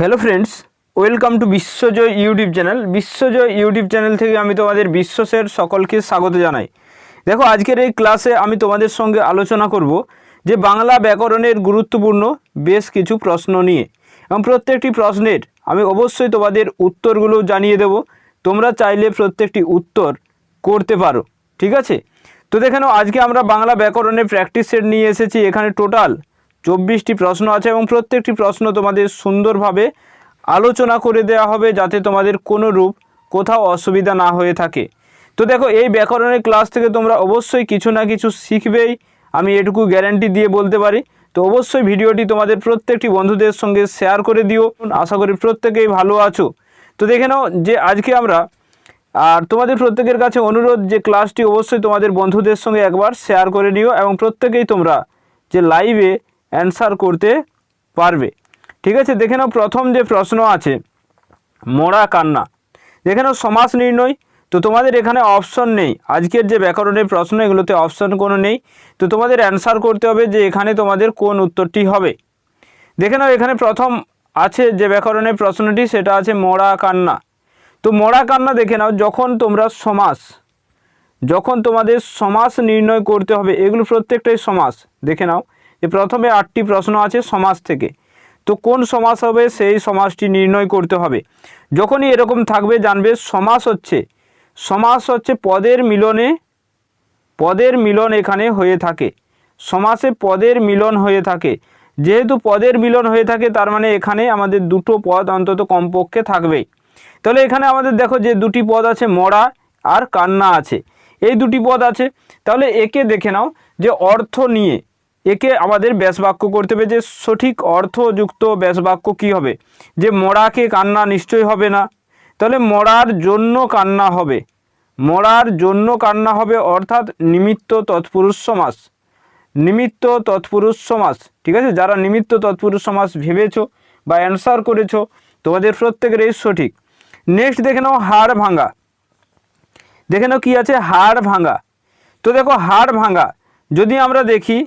Hello friends welcome to Bishwajoy YouTube channel Bishwajoy YouTube channel থেকে আমি তোমাদের বিশ্বসের সকলকে স্বাগত জানাই। দেখো, আজকের এই ক্লাসে আমি তোমাদের সঙ্গে আলোচনা করব যে বাংলা ব্যাকরণের গুরুত্বপূর্ণ বেশ কিছু প্রশ্ন নিয়ে। এবং প্রত্যেকটি প্রশ্নের আমি অবশ্যই তোমাদের উত্তরগুলো জানিয়ে দেব। তোমরা চাইলে প্রত্যেকটি উত্তর করতে পারো, ঠিক আছে? তো দেখে নাও, আজকে আমরা বাংলা ব্যাকরণের প্র্যাকটিস সেট নিয়ে এসেছি। এখানে টোটাল চব্বিশটি প্রশ্ন আছে এবং প্রত্যেকটি প্রশ্ন তোমাদের সুন্দরভাবে আলোচনা করে দেওয়া হবে যাতে তোমাদের কোনো রূপ কোথাও অসুবিধা না হয়ে থাকে। তো দেখো, এই ব্যাকরণের ক্লাস থেকে তোমরা অবশ্যই কিছু না কিছু শিখবেই। আমি এটুকু গ্যারান্টি দিয়ে বলতে পারি। তো অবশ্যই ভিডিওটি তোমাদের প্রত্যেকটি বন্ধুদের সঙ্গে শেয়ার করে দিও। আশা করি প্রত্যেকেই ভালো আছো। তো দেখে নাও যে আজকে আমরা, আর তোমাদের প্রত্যেকের কাছে অনুরোধ যে ক্লাসটি অবশ্যই তোমাদের বন্ধুদের সঙ্গে একবার শেয়ার করে নিও এবং প্রত্যেকেই তোমরা যে লাইভে অ্যান্সার করতে পারবে। ঠিক আছে? দেখে নাও, প্রথম যে প্রশ্ন আছে, মোড়া কান্না। দেখে নাও, সমাস নির্ণয়। তো তোমাদের এখানে অপশন নেই। আজকের যে ব্যাকরণের প্রশ্ন, এগুলোতে অপশন কোনো নেই। তো তোমাদের অ্যান্সার করতে হবে যে এখানে তোমাদের কোন উত্তরটি হবে। দেখে নাও, এখানে প্রথম আছে যে ব্যাকরণের প্রশ্নটি, সেটা আছে মোড়া কান্না। তো মোড়া কান্না দেখে নাও, যখন তোমরা সমাস, যখন তোমাদের সমাস নির্ণয় করতে হবে, এগুলো প্রত্যেকটাই সমাস। দেখে নাও যে প্রথমে আটটি প্রশ্ন আছে সমাস থেকে। তো কোন সমাস হবে সেই সমাসটি নির্ণয় করতে হবে। যখনই এরকম থাকবে জানবে সমাস হচ্ছে সমাস হচ্ছে পদের মিলনে, পদের মিলন এখানে হয়ে থাকে। সমাসে পদের মিলন হয়ে থাকে। যেহেতু পদের মিলন হয়ে থাকে, তার মানে এখানে আমাদের দুটো পদ অন্তত কমপক্ষে থাকবেই। তাহলে এখানে আমাদের দেখো যে দুটি পদ আছে, মরা আর কান্না আছে। এই দুটি পদ আছে। তাহলে একে দেখে নাও যে অর্থ নিয়ে একে আমাদের ব্যাসবাক্য করতে হবে যে সঠিক অর্থযুক্ত ব্যাসবাক্য কী হবে? যে মরাকে কান্না নিশ্চয়ই হবে না। তাহলে মরার জন্য কান্না হবে। মরার জন্য কান্না হবে অর্থাৎ নিমিত্ত তৎপুরুষ সমাস। নিমিত্ত তৎপুরুষ সমাস, ঠিক আছে? যারা নিমিত্ত তৎপুরুষ সমাস ভেবেছো বা অ্যান্সার করেছ, তোমাদের প্রত্যেকের এই সঠিক। নেক্সট দেখে নাও হাড় ভাঙা। দেখে নাও কী আছে? হাড় ভাঙা। তো দেখো হাড় ভাঙা। যদি আমরা দেখি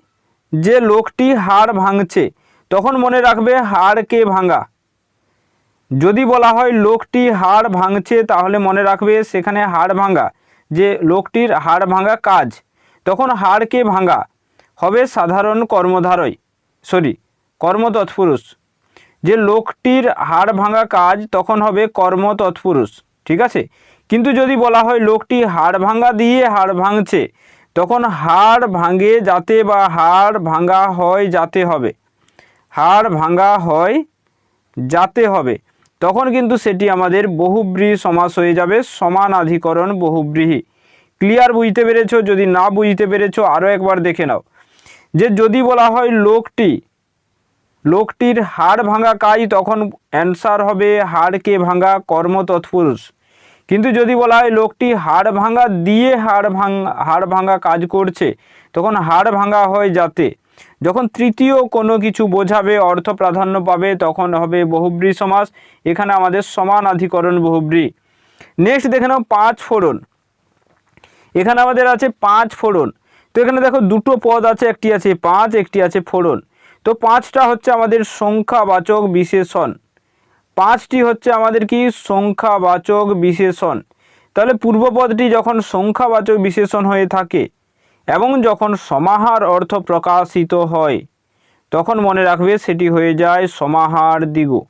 যে লোকটি হাড় ভাঙছে, তখন মনে রাখবে হাড়কে ভাঙা। যদি বলা হয় লোকটি হাড় ভাঙছে, তাহলে মনে রাখবে সেখানে হাড় ভাঙা, যে লোকটির হাড় ভাঙা কাজ। তখন হাড়কে ভাঙা? হবে সাধারণ কর্মধারয় সরি কর্ম তৎপুরুষ যে লোকটির হাড় ভাঙা কাজ, তখন হবে কর্ম তৎপুরুষ ঠিক আছে? কিন্তু যদি বলা হয় লোকটি হাড় ভাঙা দিয়ে হাড় ভাঙছে তখন হাড় ভাঙে যাতে বা হাড় ভাঙা হয় যাতে হবে। হাড় ভাঙা হয় যাতে হবে। তখন কিন্তু সেটি আমাদের বহুব্রীহি সমাস হয়ে যাবে, সমানাধিকরণ বহুব্রীহি। ক্লিয়ার বুঝতে পেরেছ? যদি না বুঝতে পেরেছ, আরও একবার দেখে নাও। যে যদি বলা হয় লোকটি, লোকটির হাড় ভাঙা কাজ তখন অ্যান্সার হবে হাড়কে ভাঙা কর্ম তৎপুরুষ কিন্তু যদি বলা হয় লোকটি হাড় ভাঙা দিয়ে হাড় ভাঙা হাড় ভাঙা কাজ করছে, তখন হাড় ভাঙা হয় যাতে। যখন তৃতীয় কোনো কিছু বোঝাবে, অর্থ প্রাধান্য পাবে, তখন হবে বহুব্রী সমাস। এখানে আমাদের সমান আধিকরণ বহুব্রী। নেক্সট দেখে নাও পাঁচ ফোড়ন। এখানে আমাদের আছে পাঁচ ফোড়ন। তো এখানে দেখো দুটো পদ আছে, একটি আছে পাঁচ, একটি আছে ফোড়ন। তো পাঁচটা হচ্ছে আমাদের সংখ্যাবাচক বিশেষণ। পাঁচটি হচ্ছে আমাদের কি? সংখ্যাবাচক বিশেষণ। তাহলে পূর্বপদটি যখন সংখ্যাবাচক বিশেষণ হয়ে থাকে এবং যখন সমাহার অর্থ প্রকাশিত হয়, তখন মনে রাখবে সেটি হয়ে যায় সমাহার দিগু।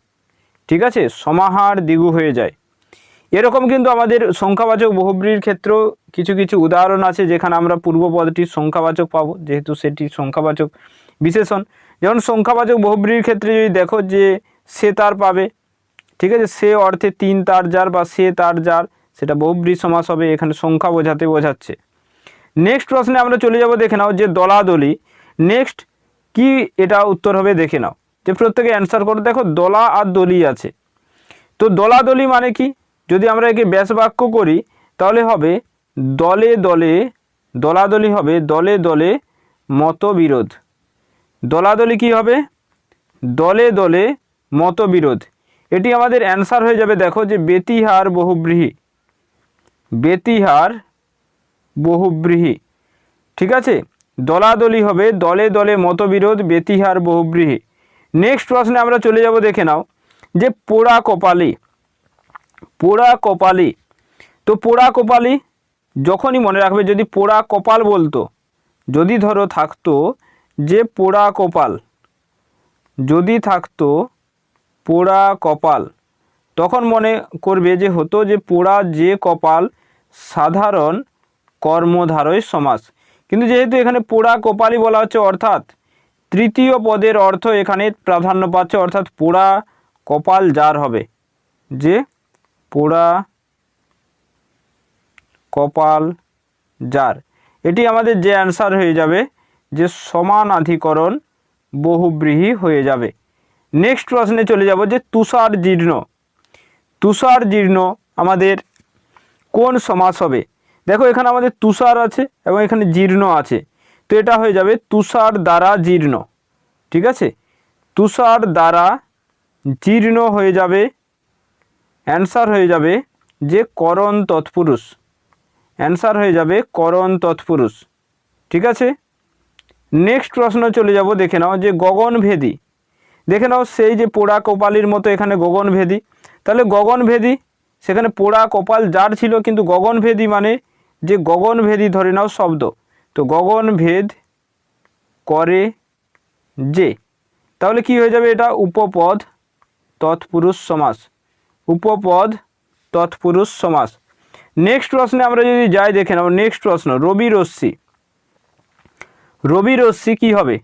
ঠিক আছে? সমাহার দিগু হয়ে যায়। এরকম কিন্তু আমাদের সংখ্যাবাচক বহুব্রীর ক্ষেত্রেও কিছু কিছু উদাহরণ আছে যেখানে আমরা পূর্বপদটির সংখ্যাবাচক পাবো, যেহেতু সেটি সংখ্যাবাচক বিশেষণ। যেমন সংখ্যাবাচক বহুব্রীর ক্ষেত্রে যদি দেখো যে সে তার পাবে ঠিক আছে? সে অর্থে তিন তার যার বা সে তার যার, সেটা বহুব্রী সমাস হবে, এখানে সংখ্যা বোঝাতে বোঝাচ্ছে। নেক্সট প্রশ্নে আমরা চলে যাব, দেখে নাও যে দলাদলি। নেক্সট কি এটা উত্তর হবে দেখে নাও। যে প্রত্যেকে অ্যান্সার করো, দেখো দলা আর দলি আছে। তো দলাদলি মানে কি? যদি আমরা একে ব্যাস বাক্য করি, তাহলে হবে দলে দলে, দলাদলি হবে দলে দলে মতবিরোধ। দলাদলি কি হবে? দলে দলে মতবিরোধ। এটি আমাদের অ্যান্সার হয়ে যাবে, দেখো যে বেতিহার বহুব্রীহি। বেতিহার বহুব্রীহি। ঠিক আছে? দলাদলি হবে, দলে দলে মতবিরোধ বেতিহার বহুব্রীহি। নেক্সট প্রশ্নে আমরা চলে যাব, দেখে নাও, যে পোড়া কপালি। পোড়া কপালি। তো পোড়া কপালি যখনই মনে রাখবে, যদি পোড়া কপাল বলতো, যদি ধরো থাকতো যে পোড়া কপাল, যদি থাকতো পোড়া কপাল। তখন মনে করবে যে হতো যে পোড়া যে কপাল সাধারণ কর্মধারয় সমাস কিন্তু যেহেতু এখানে পোড়া কপালই বলা হচ্ছে, অর্থাৎ তৃতীয় পদের অর্থ এখানে প্রাধান্য পাচ্ছে, অর্থাৎ পোড়া কপাল যার হবে, যে পোড়া কপাল যার। এটি আমাদের যে অ্যান্সার হয়ে যাবে, যে সমানাধিকরণ বহুব্রীহি হয়ে যাবে। নেক্সট প্রশ্নে চলে যাব যে তুষার জীর্ণ। তুষার জীর্ণ আমাদের কোন সমাস হবে? দেখো এখানে আমাদের তুষার আছে এবং এখানে জীর্ণ আছে। তো এটা হয়ে যাবে তুষার দ্বারা জীর্ণ। ঠিক আছে? তুষার দ্বারা জীর্ণ হয়ে যাবে অ্যান্সার হয়ে যাবে যে করণ তৎপুরুষ। অ্যান্সার হয়ে যাবে করণ তৎপুরুষ। ঠিক আছে? নেক্সট প্রশ্ন চলে যাব, দেখে নাও যে গগনভেদী। দেখে নাও সেই যে পোড়া কপালির মতো এখানে গগনভেদী তাহলে গগনভেদী সেখানে পোড়া কপাল যার ছিল কিন্তু গগনভেদী মানে যে গগনভেদী ধরে নাও শব্দ। তো গগনভেদ করে যে। তাহলে কি হয়ে যাবে এটা? উপপদ তৎপুরুষ সমাস। উপপদ তৎপুরুষ সমাস। নেক্সট প্রশ্নে আমরা যদি যাই, দেখে নেব নেক্সট প্রশ্ন, রবি রশ্মি। রবি রশ্মি কি হবে?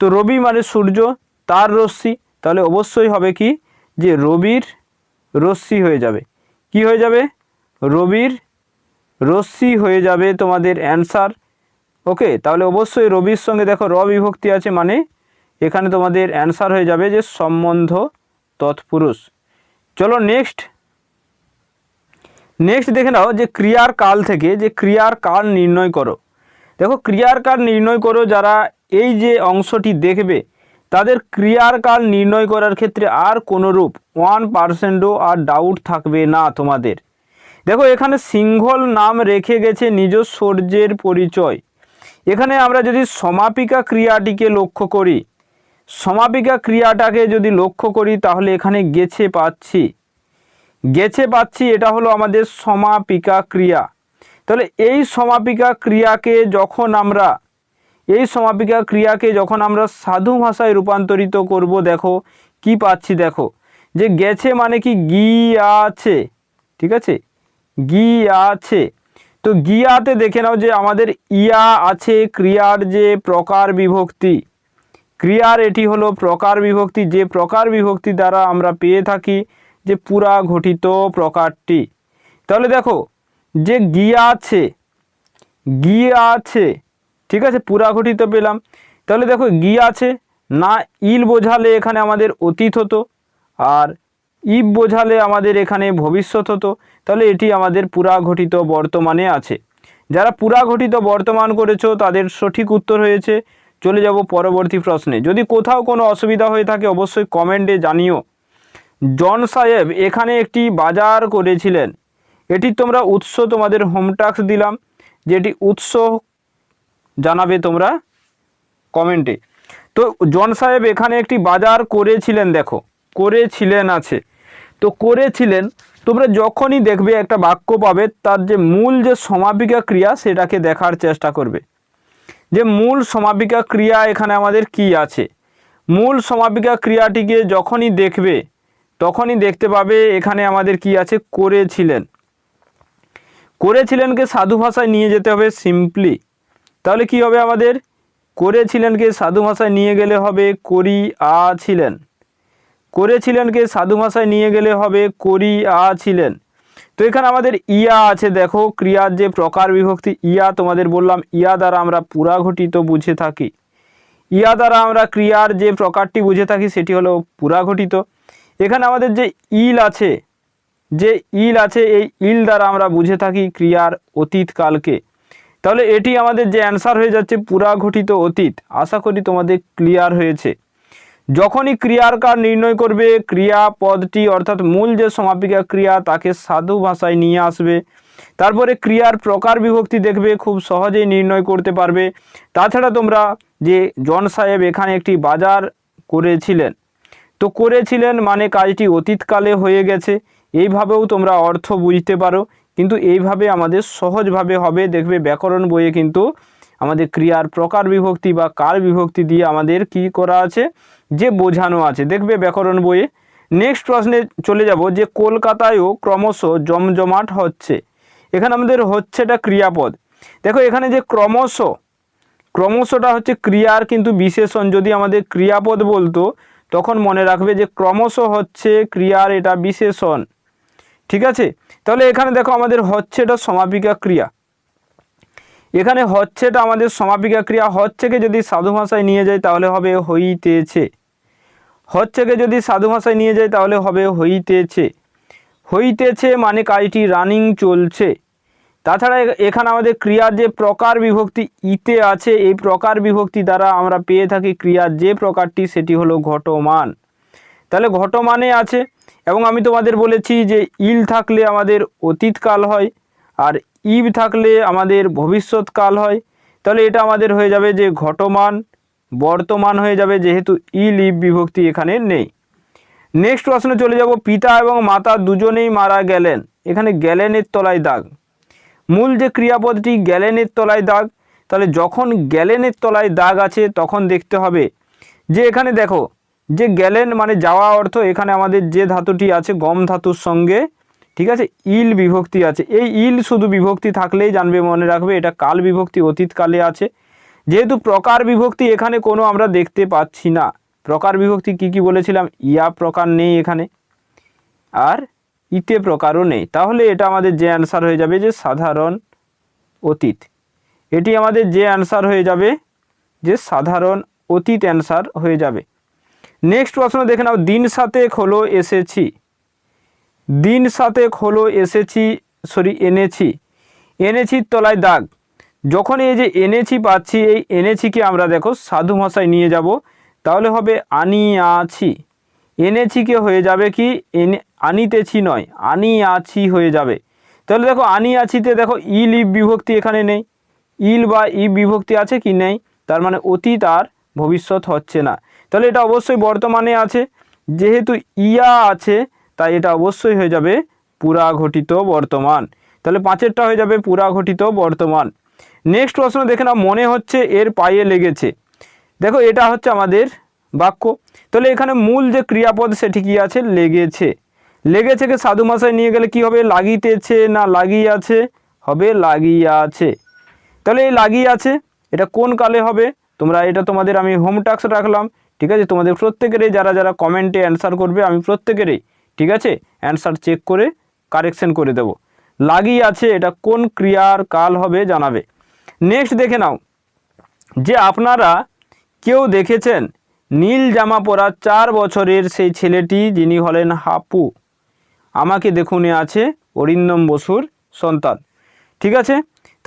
তো রবি মানে সূর্য তার রশ্মি, তাহলে অবশ্যই হবে কি? যে রবির রশ্মি হয়ে যাবে। কি হয়ে যাবে? রবির রশ্মি হয়ে যাবে তোমাদের অ্যান্সার ওকে তাহলে অবশ্যই রবির সঙ্গে দেখো র বিভক্তি আছে মানে এখানে তোমাদের অ্যান্সার হয়ে যাবে যে সম্বন্ধ তৎপুরুষ। চলো নেক্সট নেক্সট দেখে নাও যে ক্রিয়ার কাল থেকে যে ক্রিয়ার কাল নির্ণয় করো। দেখো ক্রিয়ার কাল নির্ণয় করো যারা এই যে অংশটি দেখবে তাদের ক্রিয়ার কাল নির্ণয় করার ক্ষেত্রে আর কোনো রূপ ওয়ান পার্সেন্টও আর ডাউট থাকবে না তোমাদের। দেখো, এখানে সিংহল নাম রেখে গেছে নিজ সৌর্যের পরিচয়। এখানে আমরা যদি সমাপিকা ক্রিয়াটিকে লক্ষ্য করি, সমাপিকা ক্রিয়াটাকে যদি লক্ষ্য করি, তাহলে এখানে গেছে পাচ্ছি। গেছে পাচ্ছি, এটা হলো আমাদের সমাপিকা ক্রিয়া। তাহলে এই সমাপিকা ক্রিয়াকে যখন আমরা এই সমাপিকা ক্রিয়াকে যখন আমরা সাধু ভাষায় রূপান্তরিত করব, দেখো, কি পাচ্ছি দেখো, যে গেছে মানে কি গিয়াছে, ঠিক আছে? গিয়াছে। তো গিয়াতে দেখে নাও যে আমাদের ইয়া আছে ক্রিয়ার যে প্রকার বিভক্তি। ক্রিয়ার এটি হলো প্রকার বিভক্তি, যে প্রকার বিভক্তি দ্বারা আমরা পেয়ে থাকি যে পুরা ঘটিত প্রকারটি। তাহলে দেখো, যে গিয়াছে গিয়াছে ঠিক আছে, পুরা ঘটিত পেলাম। তাহলে দেখো, গি আছে, না ইল বোঝালে এখানে আমাদের অতীত হতো, আর ইব বোঝালে আমাদের এখানে ভবিষ্যৎ হতো। তাহলে এটি আমাদের পুরা ঘটিত বর্তমানে আছে। যারা পুরা ঘটিত বর্তমান করেছ, তাদের সঠিক উত্তর হয়েছে। চলে যাব পরবর্তী প্রশ্নে। যদি কোথাও কোনো অসুবিধা হয়ে থাকে, অবশ্যই কমেন্টে জানিও। জন সাহেব, এখানে একটি বাজার করেছিলেন। এটি তোমরা উৎস তোমাদের হোম দিলাম, যেটি উৎস জানাবে তোমরা কমেন্টে। তো জন সাহেব এখানে একটি বাজার করেছিলেন, দেখো, করেছিলেন আছে। তো করেছিলেন, তোমরা যখনই দেখবে একটা বাক্য পাবে, তার যে মূল যে সমাপিকা ক্রিয়া সেটাকে দেখার চেষ্টা করবে। যে মূল সমাপিকা ক্রিয়া এখানে আমাদের কি আছে? মূল সমাপিকা ক্রিয়াটিকে যখনই দেখবে, তখনই দেখতে পাবে এখানে আমাদের কি আছে? করেছিলেন। করেছিলেনকে সাধু ভাষায় নিয়ে যেতে হবে সিম্পলি তাহলে কি হবে আমাদের? করেছিলেনকে সাধু ভাষায় নিয়ে গেলে হবে করি আ ছিলেন করেছিলেনকে সাধু ভাষায় নিয়ে গেলে হবে করি আ ছিলেন তো এখানে আমাদের ইয়া আছে, দেখো, ক্রিয়ার যে প্রকার বিভক্তি, ইয়া তোমাদের বললাম, ইয়া দ্বারা আমরা পুরা ঘটিত বুঝে থাকি। ইয়া দ্বারা আমরা ক্রিয়ার যে প্রকারটি বুঝে থাকি, সেটি হলো পুরা ঘটিত এখানে আমাদের যে ইল আছে, যে ইল আছে, এই ইল দ্বারা আমরা বুঝে থাকি ক্রিয়ার অতীতকালকে তাহলে এটি আমাদের যে অ্যান্সার হয়ে যাচ্ছে পুরা ঘটিত অতীত। আশা করি তোমাদের ক্লিয়ার হয়েছে। যখনই ক্রিয়ার কার নির্ণয় করবে, ক্রিয়া পদটি অর্থাৎ মূল যে সমাপিকা ক্রিয়া, তাকে সাধু ভাষায় নিয়ে আসবে। তারপরে ক্রিয়ার প্রকার বিভক্তি দেখবে, খুব সহজেই নির্ণয় করতে পারবে। তাছাড়া তোমরা যে জন সাহেব এখানে একটি বাজার করেছিলেন, তো করেছিলেন মানে কাজটি অতীতকালে হয়ে গেছে। এইভাবেও তোমরা অর্থ বুঝতে পারো। কিন্তু এইভাবে আমাদের সহজভাবে হবে। দেখবে ব্যাকরণ বইয়ে কিন্তু আমাদের ক্রিয়ার প্রকার বিভক্তি বা কার বিভক্তি দিয়ে আমাদের কি করা আছে, যে বোঝানো আছে। দেখবে ব্যাকরণ বইয়ে নেক্সট প্রশ্নে চলে যাব যে কলকাতায়ও ক্রমশ জমজমাট হচ্ছে। এখানে আমাদের হচ্ছেটা ক্রিয়াপদ। দেখো এখানে যে ক্রমশ, ক্রমশটা হচ্ছে ক্রিয়ার কিন্তু বিশেষণ। যদি আমাদের ক্রিয়াপদ বলতো, তখন মনে রাখবে যে ক্রমশ হচ্ছে ক্রিয়ার এটা বিশেষণ। ঠিক আছে? তাহলে এখানে দেখো আমাদের হচ্ছে এটা সমাপিকা ক্রিয়া। এখানে হচ্ছেটা আমাদের সমাপিকা ক্রিয়া। হচ্ছেকে যদি সাধু ভাষায় নিয়ে যায় তাহলে হবে হইতেছে। হচ্ছেকে যদি সাধু ভাষায় নিয়ে যায় তাহলে হবে হইতেছে। হইতেছে মানে কাজটি রানিং চলছে। তাছাড়া এখানে আমাদের ক্রিয়ার যে প্রকার বিভক্তি ইতে আছে, এই প্রকার বিভক্তি দ্বারা আমরা পেয়ে থাকি ক্রিয়ার যে প্রকারটি, সেটি হলো ঘটমান। তাহলে ঘটমানে আছে এবং আমি তোমাদের বলেছি যে ইল থাকলে আমাদের অতীতকাল হয়, আর ইব থাকলে আমাদের ভবিষ্যৎকাল হয়। তাহলে এটা আমাদের হয়ে যাবে যে ঘটমান, বর্তমান হয়ে যাবে যেহেতু ইল, ইব বিভক্তি এখানে নেই। নেক্সট প্রশ্নে চলে যাব, পিতা এবং মাতা দুজনেই মারা গেলেন। এখানে গ্যালেনের তলায় দাগ। মূল যে ক্রিয়াপদটি গ্যালেনের তলায় দাগ, তাহলে যখন গ্যালেনের তলায় দাগ আছে, তখন দেখতে হবে যে এখানে দেখো যে গ্যালেন মানে যাওয়া অর্থ এখানে আমাদের যে ধাতুটি আছে, গম ধাতুর সঙ্গে, ঠিক আছে? ইল বিভক্তি আছে। এই ইল শুধু বিভক্তি থাকলেই জানবে, মনে রাখবে, এটা কাল বিভক্তি, অতীতকালে আছে। যেহেতু প্রকার বিভক্তি এখানে কোনো আমরা দেখতে পাচ্ছি না। প্রকার বিভক্তি কি কি বলেছিলাম? ইয়া প্রকার নেই এখানে, আর ইতে প্রকারও নেই। তাহলে এটা আমাদের যে অ্যান্সার হয়ে যাবে যে সাধারণ অতীত। এটি আমাদের যে অ্যান্সার হয়ে যাবে, যে সাধারণ অতীত অ্যান্সার হয়ে যাবে। নেক্সট প্রশ্ন দেখে নাও, দিন সাতেক হলো এসেছি। দিন সাতেক হলো এসেছি সরি এনেছি। এনেছির তলায় দাগ। যখন এই যে এনেছি পাচ্ছি, এই এনেছিকে আমরা দেখো, সাধু ভাষায় নিয়ে যাব, তাহলে হবে আনিয়াছি। এনেছিকে হয়ে যাবে কি? এনে, আনিতেছি নয়, আনিয়াছি হয়ে যাবে। তাহলে দেখো, আনিয়াছিতে দেখো, ইল, ইব বিভক্তি এখানে নেই। ইল বা ই বিভক্তি আছে কি নেই? তার মানে অতীত আর ভবিষ্যৎ হচ্ছে না। তাহলে এটা অবশ্যই বর্তমানে আছে। যেহেতু ইয়া আছে, তাই এটা অবশ্যই হয়ে যাবে পুরা ঘটিত বর্তমান। তাহলে পাঁচেরটা হয়ে যাবে পুরা ঘটিত বর্তমান। নেক্সট প্রশ্ন দেখে না মনে হচ্ছে এর পায়ে লেগেছে। দেখো, এটা হচ্ছে আমাদের বাক্য। তাহলে এখানে মূল যে ক্রিয়াপদ, সেটি কি আছে? লেগেছে। লেগেছেকে সাধু মাসায় নিয়ে গেলে কি হবে? লাগিতেছে না লাগিয়ে আছে হবে লাগিয়ে আছে তাহলে এই লাগিয়ে আছে এটা কোন কালে হবে? তোমরা এটা তোমাদের আমি হোম টাস্ক রাখলাম, ঠিক আছে? তোমাদের প্রত্যেকেরই যারা যারা কমেন্টে অ্যান্সার করবে, আমি প্রত্যেকেরই, ঠিক আছে? অ্যান্সার চেক করে কারেকশন করে দেব। লাগিয়ে আছে এটা কোন ক্রিয়ার কাল হবে জানাবে। নেক্সট দেখে নাও, যে আপনারা কেউ দেখেছেন, নীল জামা পরা চার বছরের সেই ছেলেটি যিনি হলেন হাপু। আমাকে দেখুনে আছে অরিন্দম বসুর সন্তান, ঠিক আছে?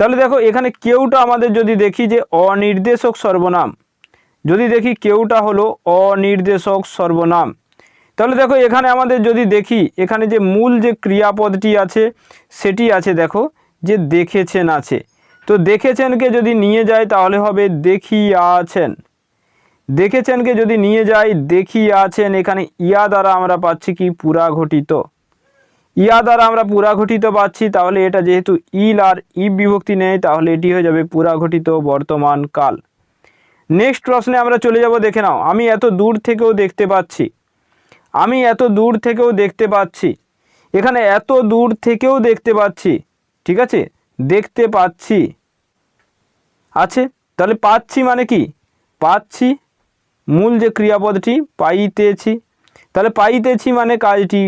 তাহলে দেখো, এখানে কেউটা আমাদের যদি দেখি যে অনির্দেশক সর্বনাম, যদি দেখি কেউটা হলো অনির্দেশক সর্বনাম, তাহলে দেখো, এখানে আমাদের যদি দেখি, এখানে যে মূল যে ক্রিয়াপদটি আছে, সেটি আছে দেখো, যে দেখেছেন আছে। তো দেখেছেনকে যদি নিয়ে যায়, তাহলে হবে দেখিয়াছেন। দেখেছেনকে যদি নিয়ে যাই দেখিয়াছেন, এখানে ইয়া দ্বারা আমরা পাচ্ছি কি? পুরা ঘটিত ইয়া দ্বারা আমরা পুরা ঘটিত পাচ্ছি, তাহলে এটা যেহেতু ইল আর ই বিভক্তি নেই, তাহলে এটি হয়ে যাবে পুরা ঘটিত বর্তমান কাল। নেক্সট প্রশ্নে আমরা চলে যাব, দেখে নাও। আমি এত দূর থেকেও দেখতে পাচ্ছি। আমি এত দূর থেকেও দেখতে পাচ্ছি। এখানে এত দূর থেকেও দেখতে পাচ্ছি। ঠিক আছে? দেখতে পাচ্ছি। আছে? তাহলে পাচ্ছি মানে কি? পাচ্ছি মূল যে ক্রিয়াপদটি, পাইতেছি। তাহলে পাইতেছি মানে কাজটি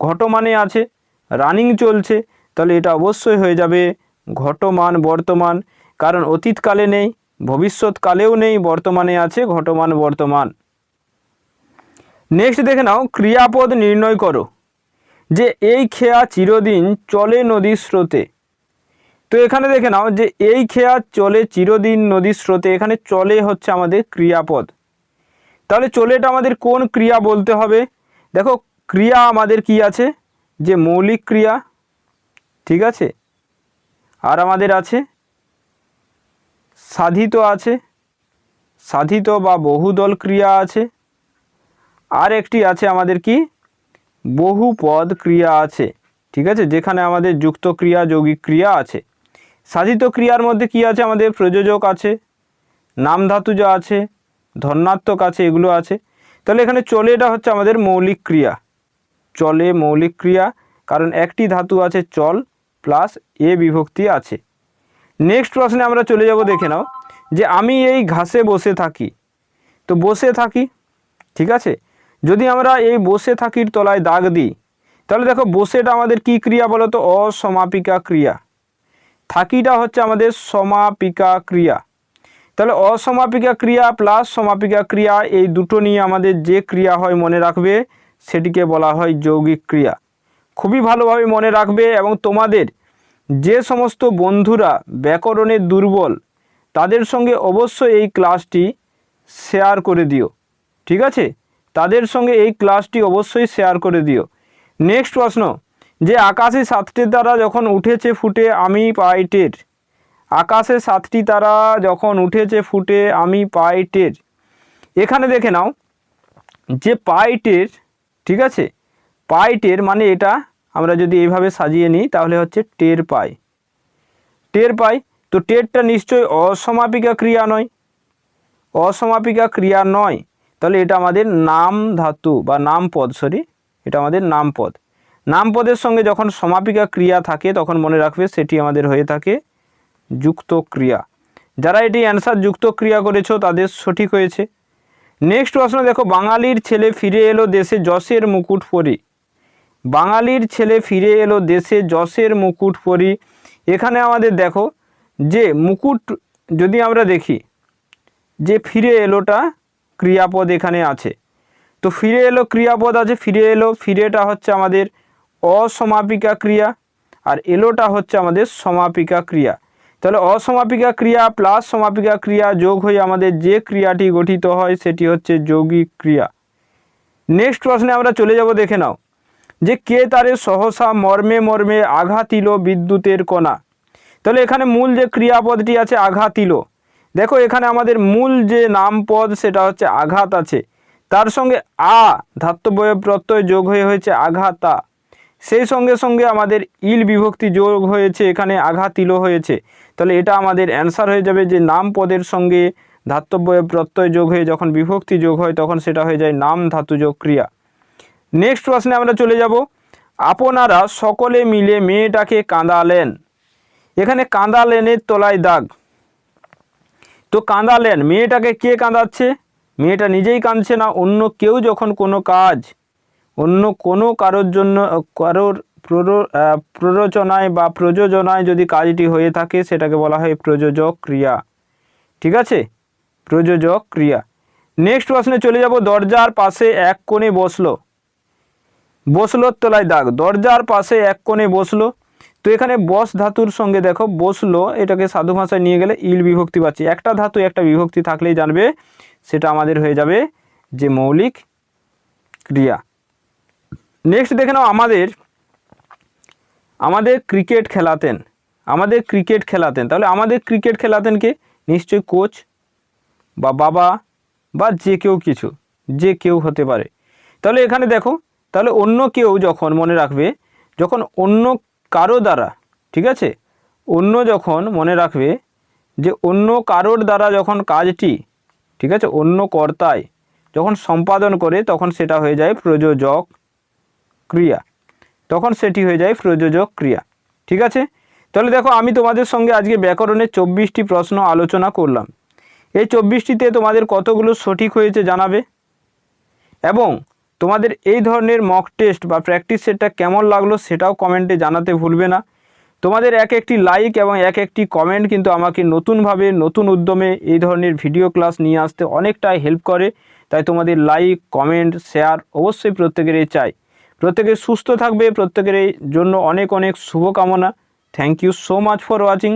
ঘটমানে আছে রানিং চলছে, তাহলে এটা অবশ্যই হয়ে যাবে ঘটমান, বর্তমান। কারণ অতীতকালে নেই, ভবিষ্যৎকালেও নেই, বর্তমানে আছে, ঘটমান, বর্তমান। নেক্সট দেখে নাও, ক্রিয়াপদ নির্ণয় করো। যে এই খেয়া চিরদিন চলে নদীর স্রোতে। তো এখানে দেখে নাও যে এই খেয়া চলে চিরদিন নদীর স্রোতে, এখানে চলে হচ্ছে আমাদের ক্রিয়াপদ। তাহলে চলেটা আমাদের কোন ক্রিয়া বলতে হবে? দেখো ক্রিয়া আমাদের কি আছে? যে মৌলিক ক্রিয়া, ঠিক আছে? আর আমাদের আছে, সাধিত আছে, সাধিত বা বহুদল ক্রিয়া আছে। আর একটি আছে আমাদের কি? বহু পদ ক্রিয়া আছে, ঠিক আছে? যেখানে আমাদের যুক্ত ক্রিয়া, যৌগিক ক্রিয়া আছে। সাধিত ক্রিয়ার মধ্যে কি আছে? আমাদের প্রযোজক আছে, নাম ধাতুজ আছে ধর্নাত্মক আছে, এগুলো আছে। তাহলে এখানে চলে এটা হচ্ছে আমাদের মৌলিক ক্রিয়া। চলে মৌলিক ক্রিয়া, কারণ একটি ধাতু আছে চল প্লাস এ বিভক্তি আছে। নেক্সট প্রশ্নে আমরা চলে যাব, দেখে নাও, যে আমি এই ঘাসে বসে থাকি। তো বসে থাকি, ঠিক আছে? যদি আমরা এই বসে থাকির তলায় দাগ দিই, তাহলে দেখো বসেটা আমাদের কি ক্রিয়া বলো তো? অসমাপিকা ক্রিয়া। থাকিটা হচ্ছে আমাদের সমাপিকা ক্রিয়া। তাহলে অসমাপিকা ক্রিয়া প্লাস সমাপিকা ক্রিয়া, এই দুটো নিয়ে আমাদের যে ক্রিয়া হয় মনে রাখবে সেটিকে বলা হয় যৌগিক ক্রিয়া। খুবই ভালোভাবে মনে রাখবে এবং তোমাদের যে সমস্ত বন্ধুরা ব্যাকরণে দুর্বল, তাদের সঙ্গে অবশ্যই এই ক্লাসটি শেয়ার করে দিও। ঠিক আছে? তাদের সঙ্গে এই ক্লাসটি অবশ্যই শেয়ার করে দিও। নেক্সট প্রশ্ন, যে আকাশে সাতটি তারা যখন উঠেছে ফুটে আমি পাই টের আকাশে সাতটি তারা যখন উঠেছে ফুটে আমি পাই টের এখানে দেখে নাও, যে পাই টের ঠিক আছে? পাই টের মানে এটা, আমরা যদি এইভাবে সাজিয়ে নিই, তাহলে হচ্ছে টের পাই। টের পাই? তো টেরটা নিশ্চয়ই অসমাপিকা ক্রিয়া নয়। অসমাপিকা ক্রিয়া নয়। তাহলে এটা আমাদের নাম ধাতু বা নাম পদ সরি এটা আমাদের নাম পদ। নাম পদের সঙ্গে যখন সমাপিকা ক্রিয়া থাকে, তখন মনে রাখবে সেটি আমাদের হয়ে থাকে যুক্ত ক্রিয়া। যারা এটি অ্যান্সার যুক্ত ক্রিয়া করেছ, তাদের সঠিক হয়েছে। নেক্সট প্রশ্ন, দেখো, বাঙালির ছেলে ফিরে এলো দেশে যশের মুকুট পরি। বাঙালির ছেলে ফিরে এলো দেশে যশের মুকুট পরি। এখানে আমাদের দেখো, যে মুকুট যদি আমরা দেখি, যে ফিরে এলোটা ক্রিয়াপদ এখানে আছে। তো ফিরে এলো ক্রিয়াপদ আছে, ফিরে এলো, ফিরেটা হচ্ছে আমাদের অসমাপিকা ক্রিয়া, আর এলোটা হচ্ছে আমাদের সমাপিকা ক্রিয়া। তাহলে অসমাপিকা ক্রিয়া প্লাস সমাপিকা ক্রিয়া যোগ হয়ে আমাদের যে ক্রিয়াটি গঠিত হয় সেটি হচ্ছে যৌগিক ক্রিয়া। নেক্সট প্রশ্নে আমরা চলে যাব, দেখে নাও। যে কে তারে সহসা মর্মে মর্মে আঘাতিল বিদ্যুতের কণা? তাহলে এখানে মূল যে ক্রিয়াপদটি আছে আঘাতিল। দেখো এখানে আমাদের মূল যে নাম পদ সেটা হচ্ছে আঘাত আছে। তার সঙ্গে আ ধাত্তবয় প্রত্যয় যোগ হয়ে হয়েছে আঘাতা। সেই সঙ্গে সঙ্গে আমাদের ইল বিভক্তি যোগ হয়েছে, এখানে আঘাতিল হয়েছে। তাহলে এটা আমাদের অ্যান্সার হয়ে যাবে যে নাম পদের সঙ্গে ধাতব্যয় প্রত্যয় যোগ হয়ে যখন বিভক্তি যোগ হয় তখন সেটা হয়ে যায় নাম ধাতুযোগ ক্রিয়া। নেক্সট প্রশ্নে আমরা চলে যাব। আপনারা সকলে মিলে মেয়েটাকে কাঁদালেন। এখানে কাঁদালেনের তলায় দাগ। তো কাঁদালেন, মেয়েটাকে কে কাঁদাচ্ছে? মেয়েটা নিজেই কাঁদছে না, অন্য কেউ যখন কোনো কাজ, অন্য কোনো কারোর জন্য, কারোর প্ররোচনায় বা প্রযোজনায় যদি কাজটি হয়ে থাকে, সেটাকে বলা হয় প্রযোজক ক্রিয়া। ঠিক আছে? প্রযোজক ক্রিয়া। নেক্সট প্রশ্নে চলে যাব, দরজার পাশে এক কোণে বসল। বসলোর তলায় দাগ। দরজার পাশে এক কোণে বসল। তো এখানে বস ধাতুর সঙ্গে দেখো, বসল, এটাকে সাধু ভাষায় নিয়ে গেলে ইল বিভক্তি পাচ্ছি। একটা ধাতু, একটা বিভক্তি থাকলেই জানবে, সেটা আমাদের হয়ে যাবে যে মৌলিক ক্রিয়া। নেক্সট দেখে নাও, আমাদের আমাদের ক্রিকেট খেলাতেন। আমাদের ক্রিকেট খেলাতেন। তাহলে আমাদের ক্রিকেট খেলাতেন কে? নিশ্চয়ই কোচ বা বাবা বা যে কেউ কিছু, যে কেউ হতে পারে। তাহলে এখানে দেখো, তাহলে অন্য কেউ যখন, মনে রাখবে, যখন অন্য কারও দ্বারা, ঠিক আছে? অন্য যখন মনে রাখবে যে অন্য কারোর দ্বারা যখন কাজটি, ঠিক আছে? অন্য কর্তায় যখন সম্পাদন করে, তখন সেটা হয়ে যায় প্রযোজক ক্রিয়া। তখন সেটি হয়ে যায় প্রযোজক ক্রিয়া। ঠিক আছে? তাহলে দেখো, আমি তোমাদের সঙ্গে আজকে ব্যাকরণের চব্বিশটি প্রশ্ন আলোচনা করলাম। এই চব্বিশটিতে তোমাদের কতগুলো সঠিক হয়েছে জানাবে? এবং তোমাদের এই ধরনের মক টেস্ট বা প্র্যাকটিস সেটটা কেমন লাগল সেটাও কমেন্টে জানাতে ভুলবে না। তোমাদের এক একটি লাইক এবং এক একটি কমেন্ট কিন্তু আমাকে নতুনভাবে, নতুন উদ্যমে এই ধরনের ভিডিও ক্লাস নিয়ে আসতে অনেকটাই হেল্প করে। তাই তোমাদের লাইক কমেন্ট শেয়ার অবশ্যই প্রত্যেকেরই চাই। প্রত্যেকে সুস্থ থাকবে প্রত্যেকের জন্য অনেক অনেক শুভকামনা। Thank you so much for watching